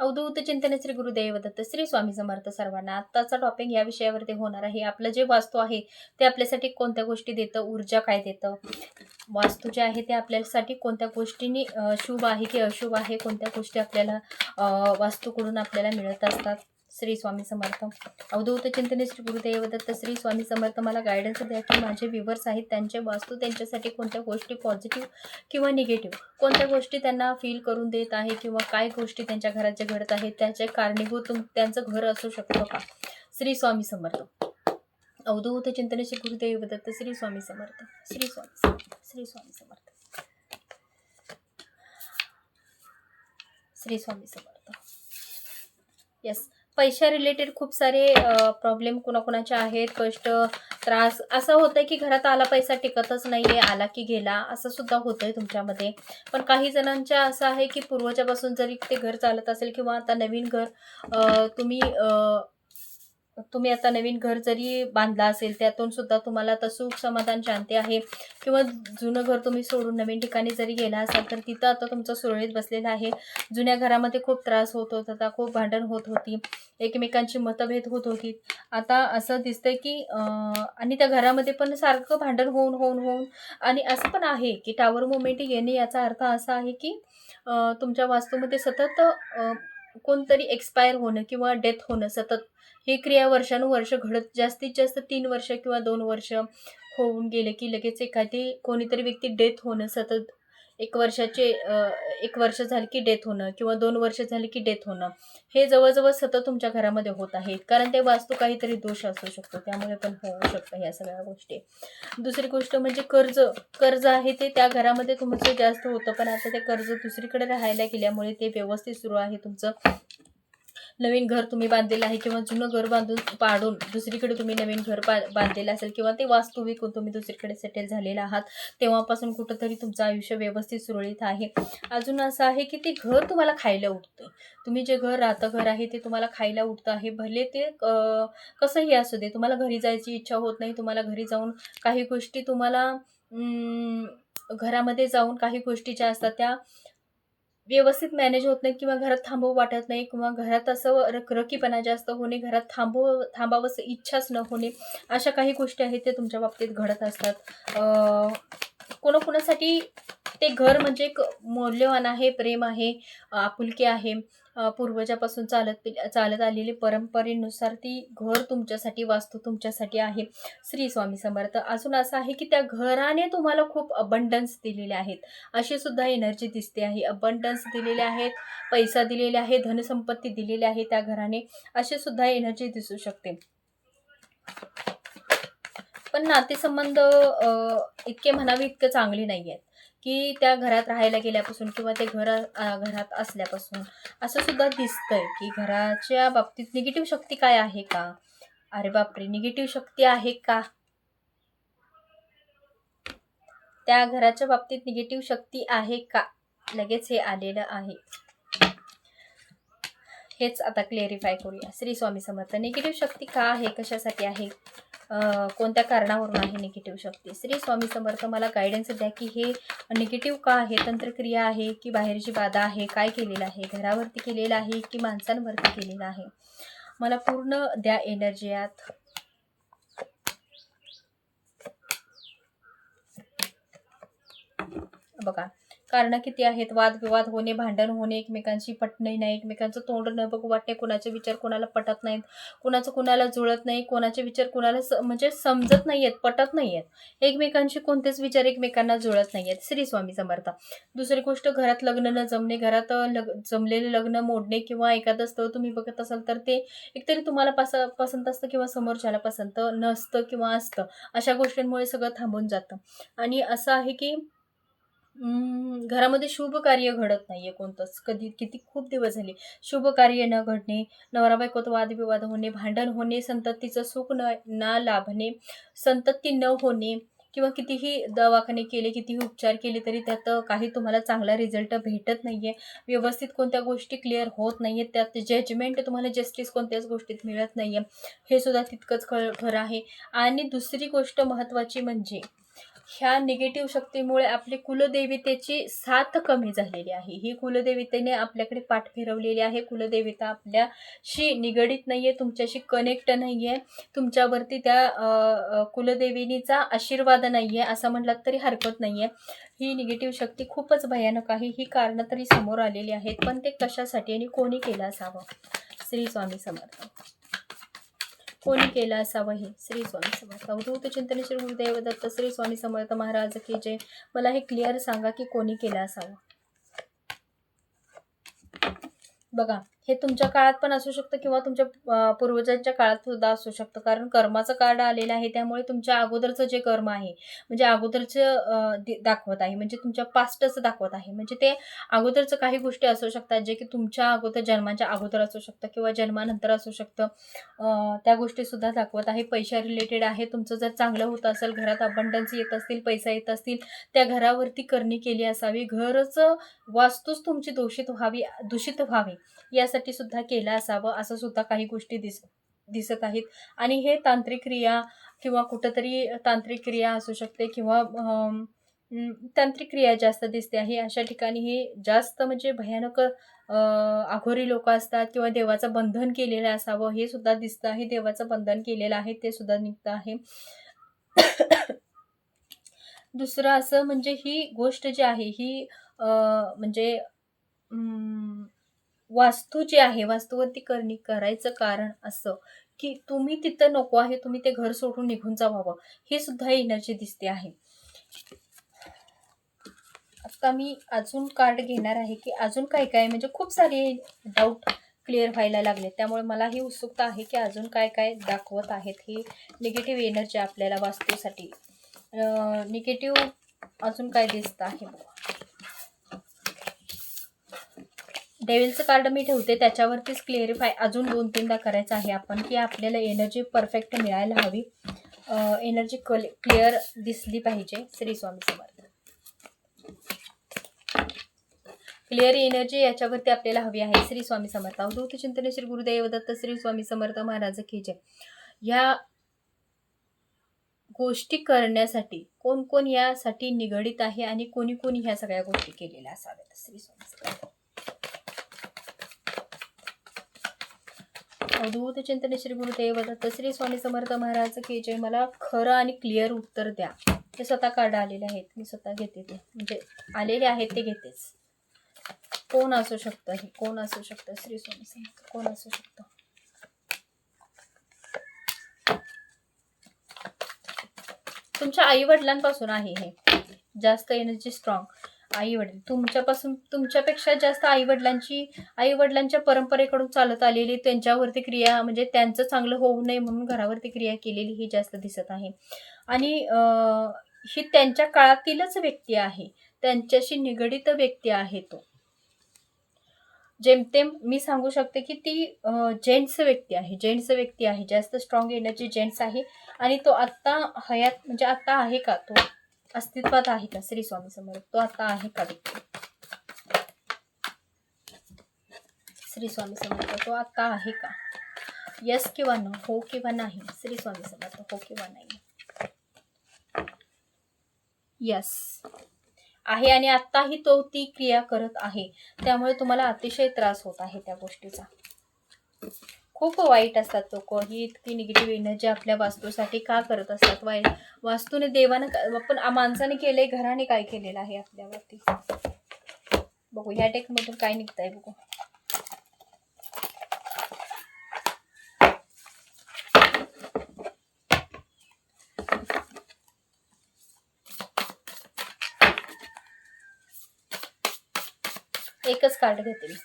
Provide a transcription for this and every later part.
अवधूत चिंतन श्री गुरुदेव दत्त श्री स्वामी समर्थ सर्वांना आत्ताचा टॉपिक या विषयावरती होणार आहे. आपलं जे वास्तू आहे ते आपल्यासाठी कोणत्या गोष्टी देतं ऊर्जा काय देतं? वास्तू जे आहे ते आपल्यासाठी कोणत्या गोष्टींनी शुभ आहे की अशुभ आहे? कोणत्या गोष्टी आपल्याला वास्तूकडून आपल्याला मिळत असतात? श्री स्वामी समर्थ. अवधूत चिंतने श्री गुरुदेव दत्त श्री स्वामी समर्थ मला गायडन्स द्या की माझे व्ह्युअर्स आहेत त्यांचे वास्तू त्यांच्यासाठी कोणत्या गोष्टी पॉझिटिव्ह किंवा निगेटिव्ह कोणत्या गोष्टी त्यांना फील करून देत आहे किंवा काय गोष्टी त्यांच्या घरात जे घडत आहेत त्याचे कारणीभूत त्यांचं घर असू शकतं का? श्री स्वामी समर्थ. अवधूत चिंतने श्री गुरुदेव दत्त श्री स्वामी समर्थ. श्री स्वामी समर्थ. श्री स्वामी समर्थ. श्री स्वामी समर्थ. येस पैशा रिलेटेड खूप सारे प्रॉब्लेम कुणाकुणाचे आहेत कष्ट त्रास. असं होतं की घरात आला पैसा टिकतच नाही आहे आला की गेला असं सुद्धा होतं आहे तुमच्यामध्ये. पण काही जणांच्या असं आहे की पूर्वजापासून जरी ते घर चालत असेल किंवा आता नवीन घर तुम्ही तुम्ही आता नवीन घर जरी बांधला असेल त्यातून सुद्धा तुम्हाला आता सुख समाधान शांती आहे. किंवा जुनं घर तुम्ही सोडून नवीन ठिकाणी जरी गेला असाल तर तिथं आता तुमचं सुरळीत बसलेलं आहे. जुन्या घरामध्ये खूप त्रास होत होता खूप भांडण होत होती. एकमेकांची मतभेद होत होती. आता असं दिसतंय की आणि त्या घरामध्ये पण सारखं भांडण होऊन होऊन होऊन आणि असं पण आहे की टावर मुवमेंट येणे याचा अर्थ असा आहे की तुमच्या वास्तूमध्ये सतत कोणतरी एक्सपायर होणं किंवा डेथ होणं सतत ही क्रिया वर्षानुवर्ष घडत जास्तीत जास्त तीन वर्ष किंवा दोन वर्ष होऊन गेले की लगेच एखादी कोणीतरी व्यक्ती डेथ होणं सतत एक वर्षाचे एक वर्ष झाले की डेथ होणं किंवा दोन वर्ष झाली की डेथ होणं हे जवळजवळ सतत तुमच्या घरामध्ये होत आहे कारण ते वास्तू काहीतरी दोष असू शकतो. त्यामुळे पण होऊ शकतं ह्या सगळ्या गोष्टी. दुसरी गोष्ट म्हणजे कर्ज. कर्ज आहे ते त्या घरामध्ये तुमचं जास्त होतं. पण आता ते कर्ज दुसरीकडे राहायला गेल्यामुळे ते व्यवस्थित सुरू आहे. तुमचं नवीन घर तुम्ही बांधलेलं आहे किंवा जुनं घर बांधून पाडून दुसरीकडे तुम्ही नवीन घर बा बांधलेलं असेल किंवा ते वास्तू विकून तुम्ही दुसरीकडे सेटल झालेला आहात तेव्हापासून कुठंतरी तुमचं आयुष्य व्यवस्थित सुरळीत आहे. अजून असं आहे की ते घर तुम्हाला खायला उठतं. तुम्ही जे घर राहतं घर आहे ते तुम्हाला खायला उठतं आहे. भले ते कसंही असू दे तुम्हाला घरी जायची इच्छा होत नाही तुम्हाला घरी जाऊन काही गोष्टी तुम्हाला घरामध्ये जाऊन काही गोष्टी ज्या असतात त्या व्यवस्थित मॅनेज होत नाही किंवा घरात थांबवू वाटत नाही किंवा घरात असं रखरखीपणा जास्त होणे घरात थांबव थांबावंसं इच्छाच न होणे अशा काही गोष्टी आहेत ते तुमच्या बाबतीत घडत असतात. कोणाकोणासाठी ते घर म्हणजे एक मौल्यवान आहे प्रेम आहे आपुलकी आहे. पूर्वजापासून चालत चालत आलेली परंपरेनुसार ती घर तुमच्यासाठी वास्तू तुमच्यासाठी आहे. श्री स्वामी समर्थ. अजून असं आहे की त्या घराने तुम्हाला खूप अबंडन्स दिलेले आहेत. अशी सुद्धा एनर्जी दिसते आहे. अबंडन्स दिलेले आहेत पैसा दिलेले आहे धनसंपत्ती दिलेली आहे त्या घराने. अशी सुद्धा एनर्जी दिसू शकते. पण नातेसंबंध इतके म्हणावे इतके चांगले नाही आहेत की त्या घरात राहायला गेल्यापासून किंवा ते घर घरात असल्यापासून असं सुद्धा दिसतंय की घराच्या बाबतीत निगेटिव्ह शक्ती काय आहे का? अरे बापरे! निगेटिव्ह शक्ती आहे का? त्या घराच्या बाबतीत निगेटिव्ह शक्ती आहे का? लगेच हे आलेलं आहे. हेच आता क्लेरिफाय करूया. श्री स्वामी समर्थ निगेटिव्ह शक्ती का आहे? कशासाठी आहे? कोणत्या कारणावरून आहे निगेटिव्ह शक्ती? श्री स्वामी समर्थ मला गायडन्स द्या की हे निगेटिव्ह का आहे? तंत्रक्रिया आहे की बाहेरची बाधा आहे? काय केलेलं आहे? घरावरती केलेलं आहे की माणसांवरती केलेलं आहे? मला पूर्ण द्या एनर्जी आत बघा कारणं किती आहेत? वादविवाद होणे भांडण होणे एकमेकांशी पटणे नाही एकमेकांचं तोंड न बघू वाटणे कोणाचे विचार कोणाला पटत नाहीत कोणाचं कोणाला जुळत नाही कोणाचे विचार कोणाला स म्हणजे समजत नाही आहेत पटत नाही आहेत एकमेकांशी कोणतेच विचार एकमेकांना जुळत नाही आहेत श्री स्वामी समर्थ. दुसरी गोष्ट घरात लग्न न जमणे घरात लग जमलेले लग्न मोडणे किंवा एखादं स्थळ तुम्ही बघत असाल तर ते एकतरी तुम्हाला पस पसंत असतं किंवा समोरच्याला पसंत नसतं किंवा असतं. अशा गोष्टींमुळे सगळं थांबून जातं. आणि असं आहे की अं, घरामध्ये शुभ कार्य घडत नाहीये कोणतंच. कधी किती खूप दिवस झाले. शुभ कार्य न घडणे नवरा बायकोत वादविवाद होणे भांडण होणे संततीचं सुख न न लाभणे संतती न होणे किंवा कितीही दवाखाने केले कितीही उपचार केले तरी त्यात काही तुम्हाला चांगला रिझल्ट भेटत नाहीये. व्यवस्थित कोणत्या गोष्टी क्लिअर होत नाहीये त्यात जजमेंट तुम्हाला जस्टिस कोणत्याच गोष्टीत मिळत नाहीये. हे सुद्धा तितकंच ख खरं आहे. आणि दुसरी गोष्ट महत्त्वाची म्हणजे ह्या निगेटिव्ह शक्तीमुळे आपली कुलदेवितेची साथ कमी झालेली आहे. ही कुलदेवितेने आपल्याकडे पाठ फिरवलेली आहे. कुलदेवता आपल्याशी निगडीत नाही आहे तुमच्याशी कनेक्ट नाही आहे तुमच्यावरती त्या कुलदेवीनीचा आशीर्वाद नाही आहे असं म्हणलात तरी हरकत नाही आहे ही निगेटिव्ह शक्ती खूपच भयानक आहे. ही कारणं तरी समोर आलेली आहेत. पण ते कशासाठी आणि कोणी केलं असावं? श्री स्वामी समर्थ. कोणी केलं असावं हे? श्री स्वामी समर्थ. अवधूत चिंतन श्री गुरुदेव दत्त श्री स्वामी समर्थ महाराज की जे मला हे क्लिअर सांगा की कोणी केलं असावं? बघा हे तुमच्या काळात पण असू शकतं किंवा तुमच्या पूर्वजांच्या काळात सुद्धा असू शकतं. कारण कर्माचं कार्ड आलेलं आहे त्यामुळे तुमच्या अगोदरचं जे कर्म आहे म्हणजे अगोदरचं दि- दाखवत आहे म्हणजे तुमच्या पास्टचं दाखवत आहे. म्हणजे ते अगोदरचं काही गोष्टी असू शकतात जे की तुमच्या अगोदर जन्माच्या अगोदर असू शकतं किंवा जन्मानंतर असू शकतं. त्या गोष्टीसुद्धा दाखवत आहे. पैशा रिलेटेड आहे. तुमचं जर चांगलं होत असेल घरात अबंडन्स येत असतील पैसा येत असतील त्या घरावरती करणी केली असावी. घरच वास्तूच तुमची दूषित व्हावी दूषित व्हावी यासाठी सुद्धा केलं असावं असं सुद्धा काही गोष्टी दिस दिसत आहेत. आणि हे तांत्रिक क्रिया किंवा कुठंतरी तांत्रिक क्रिया असू शकते किंवा तांत्रिक क्रिया जास्त दिसते आहे. अशा ठिकाणी हे जास्त म्हणजे भयानक आघोरी लोक असतात किंवा देवाचं बंधन केलेलं असावं हे सुद्धा दिसतं आहे. देवाचं बंधन केलेलं आहे ते सुद्धा निघतं आहे. दुसरं असं म्हणजे ही गोष्ट जी आहे ही म्हणजे वास्तू जी आहे वास्तूवरती करणी करायचं कारण असं की तुम्ही तिथं नको आहे तुम्ही ते घर सोडून निघून जावावं हे सुद्धा एनर्जी दिसते आहे. आता मी अजून कार्ड घेणार आहे की अजून काय काय म्हणजे खूप सारे डाऊट क्लिअर व्हायला लागले. त्यामुळे मला ही उत्सुकता आहे की अजून काय काय दाखवत आहेत ही निगेटिव्ह एनर्जी आपल्याला वास्तूसाठी. निगेटिव्ह अजून काय दिसतं आहे? डेविलचं डेव्हिलचं कार्ड मी ठेवते त्याच्यावरतीच क्लिअरिफाय अजून दोन तीनदा करायचं आहे आपण की आपल्याला एनर्जी परफेक्ट मिळायला हवी. एनर्जी कल क्लिअर दिसली पाहिजे श्री स्वामी समर्थ. क्लिअर एनर्जी याच्यावरती आपल्याला हवी आहे श्री स्वामी समर्थ. अवधूत चिंतन श्री गुरुदेव दत्त श्री स्वामी समर्थ महाराज की जय. गोष्टी करण्यासाठी कोण कोण यासाठी निगडीत आहे आणि कोणी कोणी ह्या सगळ्या गोष्टी केलेल्या असाव्यात? श्री स्वामी समर्थ. अवधूत चिंतन श्री गुरुदेव दत्त श्री स्वामी समर्थ महाराज की जय. मला खरं आणि क्लिअर उत्तर द्या. ते स्वतः कार्ड आलेले आहेत. मी स्वतः घेते ते. म्हणजे आलेले आहेत ते घेतेच. कोण असू शकतं हे? कोण असू शकतं? श्री स्वामी समर्थ. कोण असू शकतं? तुमच्या आई वडिलांपासून आहे हे. जास्त एनर्जी स्ट्रॉंग आई वडील तुमच्यापासून तुमच्यापेक्षा जास्त आई वडिलांची आई वडिलांच्या परंपरेकडून चालत आलेली त्यांच्यावरती क्रिया म्हणजे त्यांचं चांगलं होऊ नये म्हणून घरावरती क्रिया केलेली ही जास्त दिसत आहे. आणि ही त्यांच्या काळातीलच व्यक्ती आहे. त्यांच्याशी निगडित व्यक्ती आहे तो. जेमतेम मी सांगू शकते की ती जेंट्स व्यक्ती आहे. जेंट्स व्यक्ती आहे. जास्त स्ट्रॉंग एनर्जी जेंट्स आहे. आणि तो आत्ता हयात म्हणजे आत्ता आहे का तो? अस्तित्वात आहे का श्री स्वामी समोर तो आता आहे का व्यक्ती श्री स्वामी समर्थ तो आता आहे का? यस किंवा न हो किंवा नाही? श्री स्वामी समर्थ हो किंवा नाही? यस आहे आणि आत्ताही तो ती क्रिया करत आहे. त्यामुळे तुम्हाला अतिशय त्रास होत आहे त्या गोष्टीचा. खूप वाईट असतात लोक. ही इतकी निगेटिव्ह एनर्जी आपल्या वास्तूसाठी का करत असतात? वाईट वास्तूने देवानं पण माणसाने केले घराने काय केलेलं आहे आपल्यावरती? बघू ह्या टेकमधून काय निघतंय बघू. एकच कार्ड घेते मी.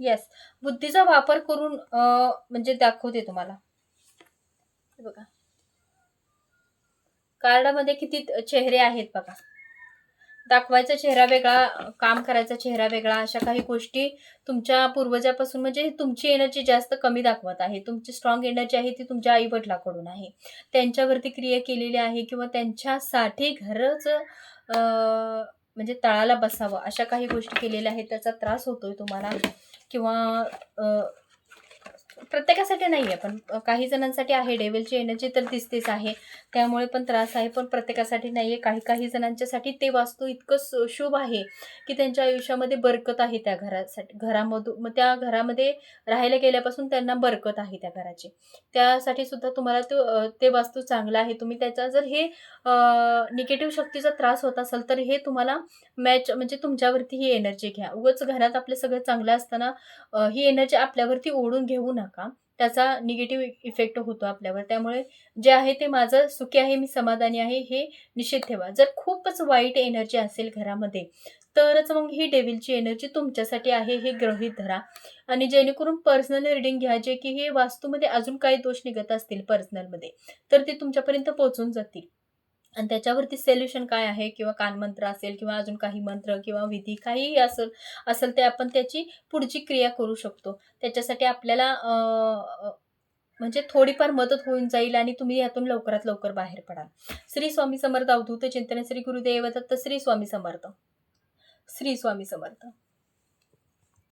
येस बुद्धीचा वापर करून म्हणजे दाखवते तुम्हाला. हे बघा. कार्डामध्ये किती चेहरे आहेत बघा. दाखवायचा चेहरा वेगळा काम करायचा चेहरा वेगळा अशा काही गोष्टी तुमच्या पूर्वजापासून म्हणजे तुमची एनर्जी जास्त कमी दाखवत आहे. तुमची स्ट्रॉंग एनर्जी आहे ती तुमच्या आईवडिलाकडून आहे. त्यांच्यावरती क्रिया केलेली आहे किंवा त्यांच्यासाठी घरच म्हणजे तळाला बसावं अशा काही गोष्टी केलेल्या आहेत त्याचा त्रास होतोय तुम्हाला? किंवा प्रत्येकासाठी नाही आहे पण काही जणांसाठी आहे. डेव्हिलची एनर्जी तर दिसतेच आहे. त्यामुळे पण त्रास आहे पण प्रत्येकासाठी नाही आहे काही काही जणांच्यासाठी ते वास्तू इतकं सु- शुभ आहे की त्यांच्या आयुष्यामध्ये बरकत आहे त्या घरासाठी घरामधून मग त्या घरामध्ये राहायला गेल्यापासून त्यांना बरकत आहे त्या घराची. त्यासाठी सुद्धा तुम्हाला तो ते वास्तू चांगलं आहे. तुम्ही त्याचा जर हे निगेटिव्ह शक्तीचा त्रास होत असेल तर हे तुम्हाला मॅच म्हणजे तुमच्यावरती ही एनर्जी घ्या. उगच घरात आपलं सगळं चांगलं असताना ही एनर्जी आपल्यावरती ओढून घेऊ नका. त्याचा निगेटिव्ह इफेक्ट होतो आपल्यावर. त्यामुळे जे आहे ते माझं सुखी आहे मी समाधानी आहे हे निश्चित ठेवा. जर खूपच वाईट एनर्जी असेल घरामध्ये तरच मग ही डेव्हिलची एनर्जी तुमच्यासाठी आहे हे ग्रहित धरा. आणि जेणेकरून पर्सनल रिडिंग घ्या जे की हे वास्तूमध्ये अजून काही दोष निघत असतील पर्सनलमध्ये तर ते तुमच्यापर्यंत पोहोचून जातील. आणि त्याच्यावरती सोल्युशन काय आहे? किंवा कानमंत्र असेल किंवा अजून काही मंत्र किंवा विधी काहीही असेल असेल ते आपण त्याची पुढची क्रिया करू शकतो. त्याच्यासाठी आपल्याला म्हणजे थोडीफार मदत होऊन जाईल आणि तुम्ही यातून लवकरात लवकर बाहेर पडाल. श्री स्वामी समर्थ अवधूत चिंतन श्री गुरुदेव दत्त श्री स्वामी समर्थ. श्री स्वामी समर्थ.